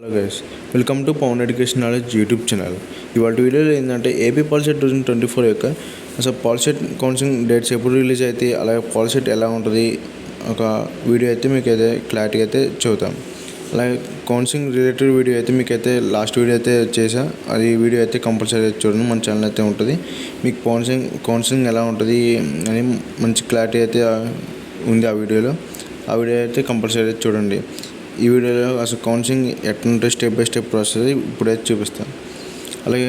Hello guys welcome to Pavan education knowledge YouTube channel ఇవాళ వీడియోలో ఏంటంటే AP POLYCET two thousand twenty four యొక్క అసలు పాలిసెట్ కౌన్సిలింగ్ డేట్స్ ఎప్పుడు రిలీజ్ అయితే అలాగే పాలిసెట్ ఎలా ఉంటుంది ఒక వీడియో అయితే మీకు అయితే క్లారిటీ అయితే చూద్దాం అలాగే కౌన్సిలింగ్ రిలేటెడ్ వీడియో అయితే మీకు అయితే లాస్ట్ వీడియో అయితే చేసా అది వీడియో అయితే కంపల్సరీ అయితే చూడండి మన ఛానల్ అయితే ఉంటుంది. మీకు కౌన్సిలింగ్ కౌన్సిలింగ్ ఎలా ఉంటుంది అని మంచి క్లారిటీ అయితే ఉంది ఆ వీడియోలో ఆ వీడియో అయితే కంపల్సరీ అయితే చూడండి. ఈ వీడియోలో అసలు కౌన్సిలింగ్ ఎట్లుంటే స్టెప్ బై స్టెప్ ప్రాసెస్ ఇప్పుడైతే చూపిస్తాను. అలాగే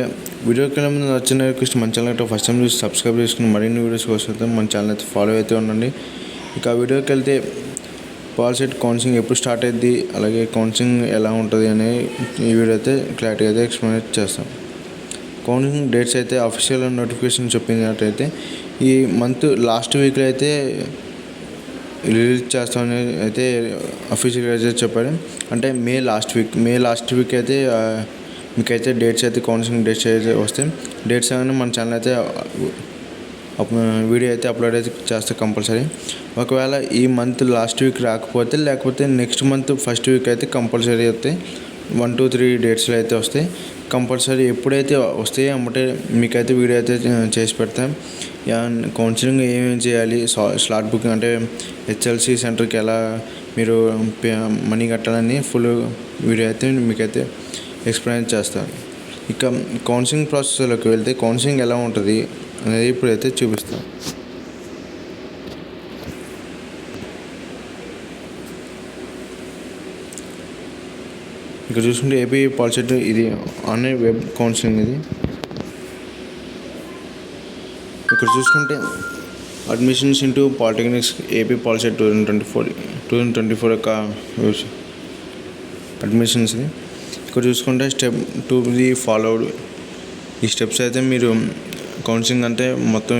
వీడియోకి వెళ్ళే ముందు వచ్చిన రిక్వెస్ట్ మన ఛానల్ అయితే ఫస్ట్ టైం చూసి సబ్స్క్రైబ్ చేసుకుని మరిన్ని వీడియోస్ కోసం మన ఛానల్ అయితే ఫాలో అయితే ఉండండి. ఇక ఆ వీడియోకి వెళ్తే పాలసెట్ కౌన్సిలింగ్ ఎప్పుడు స్టార్ట్ అయ్యింది అలాగే కౌన్సిలింగ్ ఎలా ఉంటుంది అని ఈ వీడియో అయితే క్లారిటీ అయితే ఎక్స్ప్లెయిన్ చేస్తాం. కౌన్సిలింగ్ డేట్స్ అయితే అఫీషియల్ నోటిఫికేషన్ చెప్పినట్టయితే ఈ మంత్ లాస్ట్ వీక్లో అయితే రిలీజ్ చేస్తామని అయితే అఫీషియల్గా అయితే చెప్పారు. అంటే May last week May last week అయితే మీకైతే డేట్స్ అయితే కౌన్సిలింగ్ డేట్స్ అయితే వస్తాయి డేట్స్ అనేది మన ఛానల్ అయితే వీడియో అయితే అప్లోడ్ అయితే చేస్తే కంపల్సరీ ఒకవేళ ఈ మంత్ లాస్ట్ వీక్ రాకపోతే లేకపోతే నెక్స్ట్ మంత్ ఫస్ట్ వీక్ అయితే కంపల్సరీ వస్తాయి వన్ టూ త్రీ డేట్స్లో అయితే వస్తాయి కంపల్సరీ ఎప్పుడైతే వస్తాయో అమ్మటే మీకైతే వీడియో అయితే చేసి పెడతాం. కౌన్సిలింగ్ ఏమేమి చేయాలి? స్లాట్ బుకింగ్ అంటే హెచ్ఎల్సి సెంటర్కి ఎలా మీరు మనీ కట్టాలని ఫుల్ వీడియో అయితే మీకైతే ఎక్స్ప్లెయిన్ చేస్తాను ఇక కౌన్సిలింగ్ ప్రాసెస్లోకి వెళ్తే కౌన్సిలింగ్ ఎలా ఉంటుంది అనేది ఇప్పుడైతే చూపిస్తాను ఇక్కడ చూసుకుంటే ఏపీ పాలిసెట్ ఇది ఆన్లైన్ వెబ్ కౌన్సిలింగ్ ఇది. ఇక్కడ చూసుకుంటే admissions into polytechnics AP POLYCET two thousand twenty four two thousand twenty four యొక్క అడ్మిషన్స్ ఇది. ఇక్కడ చూసుకుంటే స్టెప్ టూ ది ఫాలోడ్ ఈ స్టెప్స్ అయితే మీరు కౌన్సిలింగ్ అంటే మొత్తం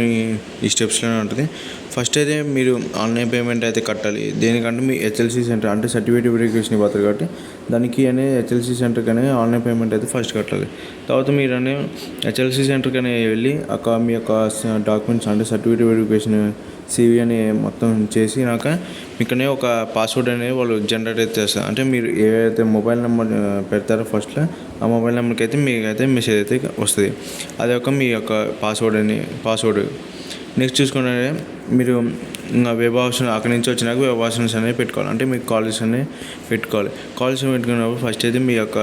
ఈ- స్టెప్స్లోనే ఉంటుంది. ఫస్ట్ అయితే మీరు ఆన్లైన్ పేమెంట్ అయితే కట్టాలి. దేనికంటే మీ హెచ్ఎల్సి సెంటర్ అంటే సర్టిఫికేట్ వెరిఫికేషన్ ఇవ్వతారు కాబట్టి దానికి అనే హెచ్ఎల్సి సెంటర్కి అనే ఆన్లైన్ పేమెంట్ అయితే ఫస్ట్ కట్టాలి. తర్వాత మీరు అనే హెచ్ఎల్సి సెంటర్కి అనే వెళ్ళి అక్కడ మీ యొక్క డాక్యుమెంట్స్ అంటే సర్టిఫికేట్ వెరిఫికేషన్ సివి అని మొత్తం చేసినాక మీకనే ఒక పాస్వర్డ్ అనేది వాళ్ళు జనరేట్ అయితే చేస్తారు. అంటే మీరు ఏదైతే మొబైల్ నెంబర్ పెడతారో ఫస్ట్లో ఆ మొబైల్ నెంబర్కి అయితే మీకు అయితే మెసేజ్ అయితే వస్తుంది. అది ఒక మీ యొక్క పాస్వర్డ్ అని పాస్వర్డ్ నెక్స్ట్ చూసుకుంటే మీరు ఇంకా వెబ్ ఆప్షన్ అక్కడి నుంచి వచ్చినాక వెబ్ ఆప్షన్స్ అనేవి పెట్టుకోవాలి. అంటే మీకు కాలేజ్ అనేవి పెట్టుకోవాలి. కాల్స్ పెట్టుకున్నప్పుడు ఫస్ట్ అయితే మీ యొక్క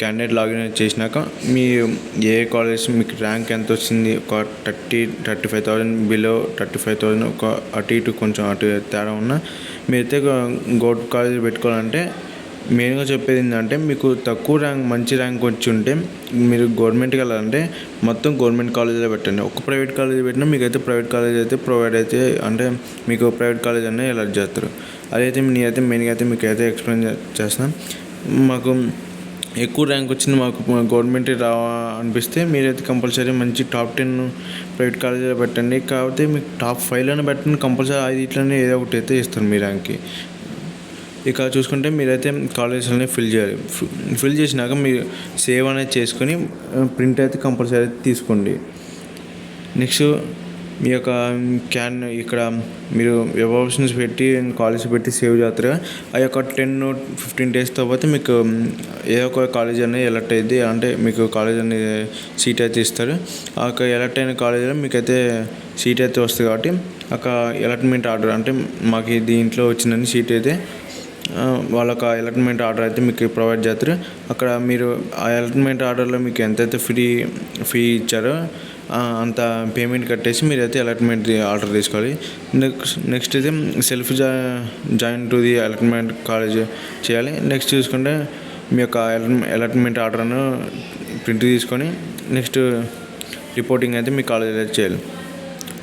క్యాండిడేట్ లాగిన్ చేసినాక మీ ఏ కాలేజ్ మీకు ర్యాంక్ ఎంత వచ్చింది ఒక thirty thirty five thousand below thirty five thousand ఒక అటు ఇటు కొంచెం అటు తేడా ఉన్నా మీరైతే గోట్ కాలేజ్ పెట్టుకోవాలంటే మెయిన్గా చెప్పేది ఏంటంటే మీకు తక్కువ ర్యాంక్ మంచి ర్యాంక్ వచ్చి ఉంటే మీరు గవర్నమెంట్కి వెళ్ళాలంటే మొత్తం గవర్నమెంట్ కాలేజీలో పెట్టండి. ఒక ప్రైవేట్ కాలేజ్ పెట్టినా మీకు అయితే ప్రైవేట్ కాలేజ్ అయితే ప్రొవైడ్ అయితే అంటే మీకు ప్రైవేట్ కాలేజ్ అనే ఎలర్ట్ చేస్తారు. అదైతే నేనైతే మెయిన్గా అయితే మీకు అయితే ఎక్స్ప్లెయిన్ చేస్తాను మాకు ఎక్కువ ర్యాంక్ వచ్చింది మాకు గవర్నమెంట్ రావా అనిపిస్తే మీరైతే కంపల్సరీ మంచి టాప్ టెన్ ప్రైవేట్ కాలేజీలో పెట్టండి. కాకపోతే మీకు టాప్ ఫైవ్లోనే పెట్టండి. కంపల్సరీ ఐదు ఇట్లనే ఏదో ఒకటి అయితే ఇస్తారు మీ ర్యాంక్కి. ఇక్కడ చూసుకుంటే మీరైతే కాలేజెస్లోనే ఫిల్ చేయాలి. ఫిల్ చేసినాక మీరు సేవ్ అనేది చేసుకొని ప్రింట్ అయితే కంపల్సరీ అయితే తీసుకోండి. నెక్స్ట్ మీ యొక్క క్యాన్ ఇక్కడ మీరు వెబ్ ఆప్షన్స్ పెట్టి కాలేజ్ పెట్టి సేవ్ చేస్తారు. ఆ యొక్క టెన్ ఫిఫ్టీన్ డేస్ తర్వాత మీకు ఏ ఒక కాలేజ్ అనేది ఎలర్ట్ అయ్యింది అంటే మీకు కాలేజ్ అనేది సీట్ అయితే ఇస్తారు. ఆ యొక్క ఎలర్ట్ అయిన కాలేజీలో మీకైతే సీట్ అయితే వస్తుంది కాబట్టి అక్కడ ఎలర్ట్మెంట్ ఆర్డర్ అంటే మాకు దీంట్లో వచ్చిందని సీట్ అయితే ఆ, ఎలక్ట్మెంట్ ఆర్డర్ అయితే మీకు ప్రొవైడ్ చేస్తారు. అక్కడ మీరు ఆ ఎలక్ట్మెంట్ ఆర్డర్లో మీకు ఎంతైతే ఫ్రీ ఫీ ఇచ్చారో అంత పేమెంట్ కట్టేసి మీరైతే అలాట్మెంట్ ఆర్డర్ తీసుకోవాలి. నెక్స్ట్ నెక్స్ట్ అయితే సెల్ఫ్ జా join to the allotment college చేయాలి. నెక్స్ట్ చూసుకుంటే మీ యొక్క అలాట్మెంట్ ఆర్డర్ను ప్రింట్ తీసుకొని నెక్స్ట్ రిపోర్టింగ్ అయితే మీ కాలేజీలో చేయాలి.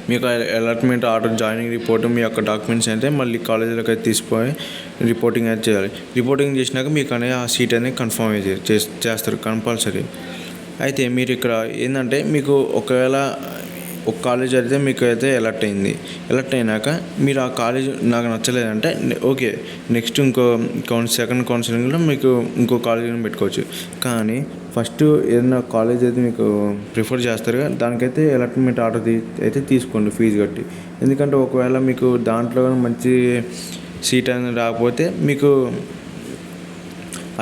మీ యొక్క అలాట్మెంట్ ఆర్డర్ జాయినింగ్ రిపోర్ట్ మీ యొక్క డాక్యుమెంట్స్ అయితే మళ్ళీ కాలేజీలోకి అయితే తీసుకుపోయి రిపోర్టింగ్ అయితే చేయాలి. రిపోర్టింగ్ చేసినాక మీకు అనేది ఆ సీట్ అనేది కన్ఫర్మ్ అయితే చేస్తారు కంపల్సరీ అయితే మీరు ఇక్కడ ఏంటంటే మీకు ఒకవేళ ఒక కాలేజ్ అయితే మీకు అయితే ఎలర్ట్ అయింది. ఎలర్ట్ అయినాక మీరు ఆ కాలేజ్ నాకు నచ్చలేదంటే ఓకే నెక్స్ట్ ఇంకో కౌన్ సెకండ్ కౌన్సిలింగ్లో మీకు ఇంకో కాలేజీని పెట్టుకోవచ్చు. కానీ ఫస్ట్ ఏదైనా కాలేజ్ అయితే మీకు ప్రిఫర్ చేస్తారు దానికైతే అలాట్మెంట్ ఆర్డర్ తీ అయితే తీసుకోండి ఫీజు కట్టి. ఎందుకంటే ఒకవేళ మీకు దాంట్లో మంచి సీట్ అనేది రాకపోతే మీకు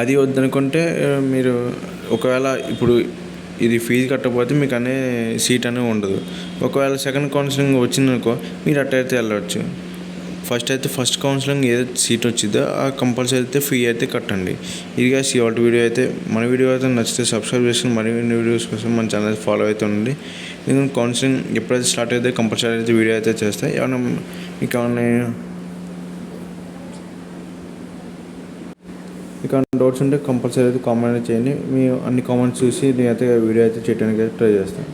అది వద్దనుకుంటే మీరు ఒకవేళ ఇప్పుడు ఇది ఫీజు కట్టకపోతే మీకు అనే సీట్ అనేది ఉండదు. ఒకవేళ సెకండ్ కౌన్సిలింగ్ వచ్చిందనుకో మీరు అట్టయితే వెళ్ళవచ్చు. ఫస్ట్ అయితే ఫస్ట్ కౌన్సిలింగ్ ఏదైతే సీట్ వచ్చిందో ఆ కంపల్సరీ అయితే ఫీ అయితే కట్టండి. ఇదిగా ఇవాళ వీడియో అయితే మన వీడియో అయితే నచ్చితే సబ్స్క్రైబ్ చేసుకుని మరిన్ని వీడియోస్ కోసం మన ఛానల్ ఫాలో అయితే ఉండండి. నేను కౌన్సిలింగ్ ఎప్పుడైతే స్టార్ట్ అయితే కంపల్సరీ అయితే వీడియో అయితే చేస్తాయి ఏమైనా మీకు ఏమైనా మీకు ఏమైనా డౌట్స్ ఉంటే కంపల్సరీ అయితే కామెంట్ చేయండి. మీ అన్ని కామెంట్స్ చూసి నేనైతే వీడియో అయితే చేయడానికి ట్రై చేస్తాను.